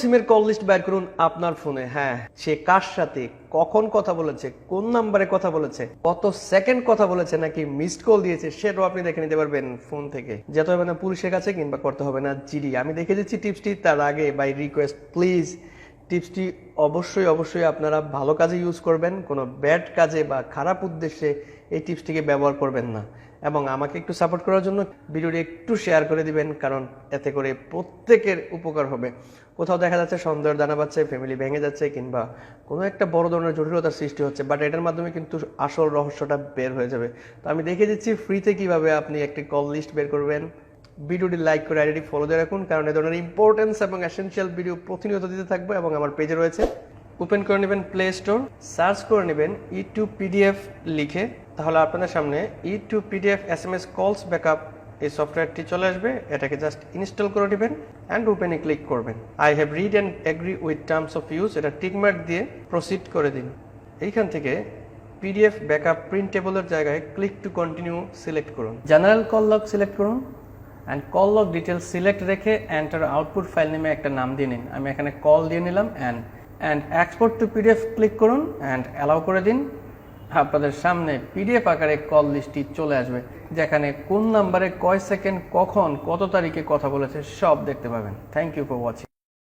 সিমের call list বের করুন আপনার ফোনে হ্যাঁ সে কার সাথে, কখন কথা বলেছে, কোন নাম্বারে কথা বলেছে, কত সেকেন্ড কথা বলেছে নাকি মিসড কল দিয়েছে, সেটাও আপনি দেখে নিতে পারবেন ফোন থেকে। যেতে হবে না পুলিশের কাছে কিংবা করতে হবে না জিডি। আমি দেখে দিচ্ছি টিপসটি তার আগে বাই রিকোয়েস্ট প্লিজ টিপসটি অবশ্যই অবশ্যই আপনারা ভালো কাজে ইউজ করবেন, কোনো ব্যাড কাজে বা খারাপ উদ্দেশ্যে এই টিপসটিকে ব্যবহার করবেন না। এবং আমাকে একটু সাপোর্ট করার জন্য ভিডিওটি একটু শেয়ার করে দিবেন, কারণ এতে করে প্রত্যেকের উপকার হবে। কোথাও দেখা যাচ্ছে সন্দেহের দানা পাচ্ছে ফ্যামিলি ভেঙে যাচ্ছে কিংবা কোনো একটা বড় ধরনের জটিলতার সৃষ্টি হচ্ছে বাট এটার মাধ্যমে কিন্তু আসল রহস্যটা বের হয়ে যাবে। তো আমি দেখে দিচ্ছি ফ্রিতে কীভাবে আপনি একটি কল লিস্ট বের করবেন। ভিডিওটি লাইক করে আইডি ফলো দিয়ে রাখুন, কারণ এ ধরনের ইম্পর্টেন্স এবং এসেনশিয়াল ভিডিও প্রতিনিয়ত দিতে থাকবে এবং আমার পেজে রয়েছে। ওপেন করে নেবেন প্লে স্টোর সার্চ করে নেবেন ই টু পিডিএফ লিখে, তাহলে আপনাদের সামনে E to PDF S M S calls backup এই সফটওয়্যারটি চলে আসবে। এটাকে জাস্ট ইনস্টল করে নেবেন অ্যান্ড ওপেনে ক্লিক করবেন। I have read and agree with terms of use এটা টিকমার্ক দিয়ে প্রসিড করে দিন। এইখান থেকে পিডিএফ ব্যাকআপ প্রিন্টেবলের জায়গায় ক্লিক টু কন্টিনিউ সিলেক্ট করুন। জেনারেল কল লগ সিলেক্ট করুন and call log details select রেখে এন্টার আউটপুট ফাইল নেমে একটা নাম দিয়ে নিন। আমি এখানে কল দিয়ে নিলাম and and export to PDF click করুন অ্যান্ড অ্যালাউ করে দিন। আপনাদের সামনে পিডিএফ আকারে কল লিস্টটি চলে আসবে, যেখানে কোন নাম্বারে কয় সেকেন্ড কখন, কত তারিখে কথা বলেছে, সব দেখতে পাবেন। Thank you for watching